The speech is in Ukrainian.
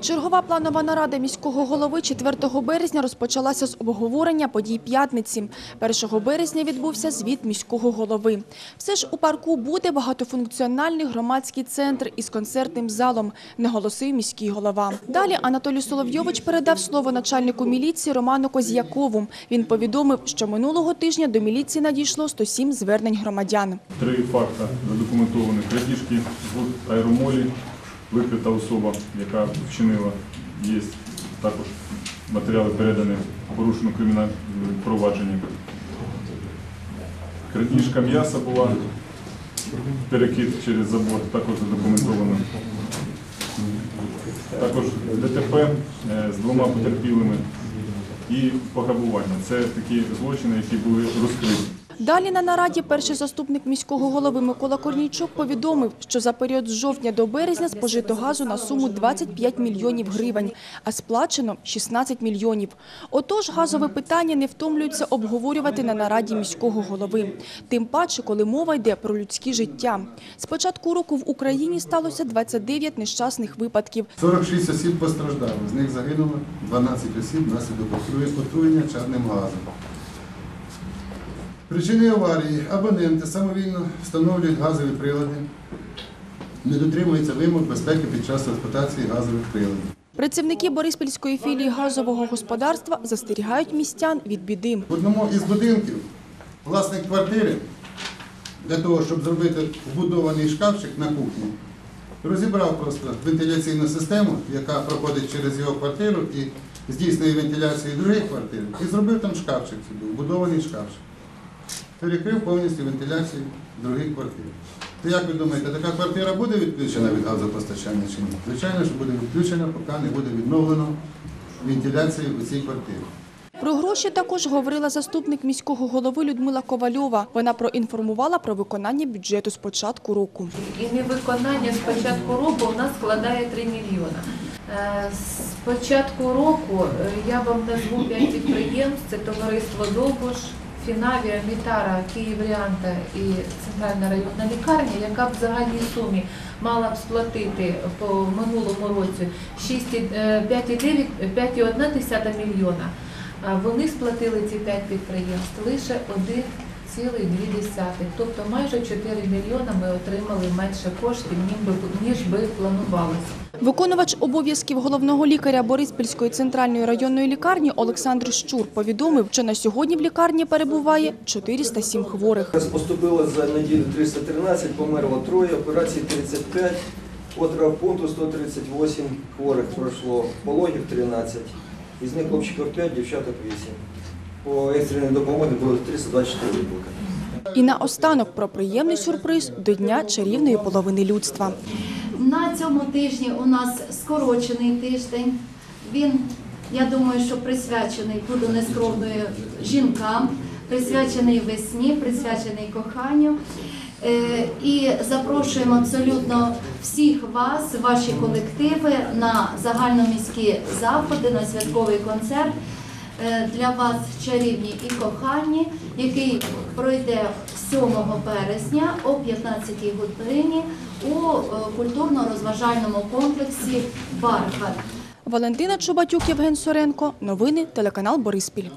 Чергова планова нарада міського голови 4 березня розпочалася з обговорення подій п'ятниці. 1 березня відбувся звіт міського голови. Все ж у парку буде багатофункціональний громадський центр із концертним залом, наголосив міський голова. Далі Анатолій Соловйович передав слово начальнику міліції Роману Козякову. Він повідомив, що минулого тижня до міліції надійшло 107 звернень громадян. Три факти задокументовані. Крадіжки в аеромолі, викрита особа, яка вчинила, є також матеріали передані порушено кримінальне провадження. Крадіжка м'яса була, перекид через забор, також задокументовано. Також ДТП е, з двома потерпілими і пограбування. Це такі злочини, які були розкриті. Далі на нараді перший заступник міського голови Микола Корнійчук повідомив, що за період з жовтня до березня спожито газу на суму 25 мільйонів гривень, а сплачено 16 мільйонів. Отож, газове питання не втомлюються обговорювати на нараді міського голови. Тим паче, коли мова йде про людські життя. З початку року в Україні сталося 29 нещасних випадків. 46 осіб постраждали, з них загинуло 12 осіб внаслідок отруєння чадним газом. Причини аварії. Абоненти самовільно встановлюють газові прилади, не дотримуються вимог безпеки під час експлуатації газових приладів. Працівники Бориспільської філії газового господарства застерігають містян від біди. В одному із будинків власник квартири для того, щоб зробити вбудований шкафчик на кухні, розібрав просто вентиляційну систему, яка проходить через його квартиру і здійснює вентиляцію других квартир, і зробив там шкафчик собі, вбудований шкафчик. Перекрив повністю вентиляцію других квартир. То як ви думаєте, така квартира буде відключена від газопостачання чи ні? Звичайно, що буде відключена, поки не буде відновлено вентиляцію у цій квартирі. Про гроші також говорила заступник міського голови Людмила Ковальова. Вона проінформувала про виконання бюджету з початку року. І невиконання з початку року у нас складає 3 мільйона. Е, З початку року е, я вам назву 5 підприємств. Це товариство Довбуш, Фінавія, Вітара, Київріанта і Центральна районна лікарня, яка б в загальній сумі мала б сплатити по минулому році 6, е, 5,9 5,1 мільйона. Вони сплатили ці 5 підприємств лише 1,2. Тобто майже 4 мільйона ми отримали менше коштів, ніж би- ніж би планувалося. Виконувач обов'язків головного лікаря Бориспільської центральної районної лікарні Олександр Щур повідомив, що на сьогодні в лікарні перебуває 407 хворих. Поступило за неділю 313, померло троє, операцій 35, от пункту 138 хворих пройшло, пологів 13, із них хлопчиків 5, дівчаток 8. По екстреній допомозі було 324 виклики. І наостанок про приємний сюрприз до Дня чарівної половини людства. На цьому тижні у нас скорочений тиждень. Він, я думаю, що присвячений буду нескромною жінкам, присвячений весні, присвячений коханню. Е, І запрошуємо абсолютно всіх вас, ваші колективи на загальноміські заходи, на святковий концерт для вас чарівні і коханні, який пройде 7 березня о 15 годині у е, культурно-розважальному комплексі Бархат. Валентина Чубатюк, Євген Соренко. Новини телеканал Бориспіль.